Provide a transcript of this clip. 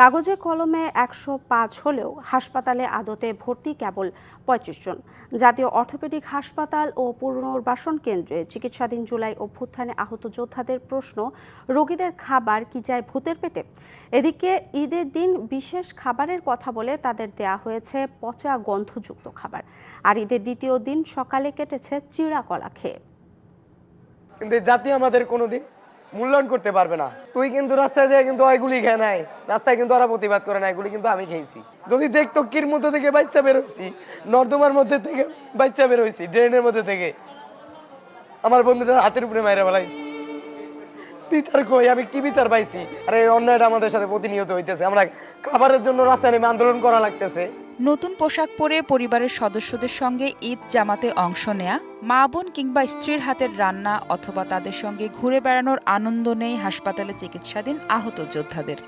কাগজে কলমে একশো পাঁচ হলেও হাসপাতালে আদতে ভর্তি কেবল পঁয়ত্রিশ জন। জাতীয় অর্থোপেডিক হাসপাতাল ও পুনর্বাসন কেন্দ্রে চিকিৎসাধীন জুলাই অভ্যুত্থানে আহত যোদ্ধাদের প্রশ্ন, রোগীদের খাবার কি যায় ভূতের পেটে? এদিকে ঈদের দিন বিশেষ খাবারের কথা বলে তাদের দেয়া হয়েছে পচা গন্ধযুক্ত খাবার। আর ঈদের দ্বিতীয় দিন সকালে কেটেছে চিড়া কলা খেয়ে। কিন্তু জাতি আমাদের কোনোদিন মূল্যায়ন করতে পারবে না। তুই কিন্তু রাস্তায় যায় কিন্তু এগুলি খেয়ে নাই। রাস্তায় কিন্তু ওরা প্রতিবাদ করে না এগুলি কিন্তু আমি খেয়েছি। যদি দেখতো কির মধ্যে থেকে বাচ্চা বেরোইছি নর্দমার মধ্যে থেকে বাচ্চা বেরোইছি ড্রেনের মধ্যে থেকে। আমার বন্ধুটার হাতের উপরে মাইরা বেলাইছি বিচার কই, আমি কি বিচার পাইছি? আর, এই অন্যায়টা আমাদের সাথে প্রতিনিয়ত হইতেছে। আমরা খাবারের জন্য রাস্তায় নেমে আন্দোলন করা লাগতেছে। নতুন পোশাক পরে পরিবারের সদস্যদের সঙ্গে ঈদ জামাতে অংশ নেয়া, মা বোন কিংবা স্ত্রীর হাতের রান্না অথবা তাদের সঙ্গে ঘুরে বেড়ানোর আনন্দ নেই হাসপাতালে চিকিৎসাধীন আহত যোদ্ধাদের।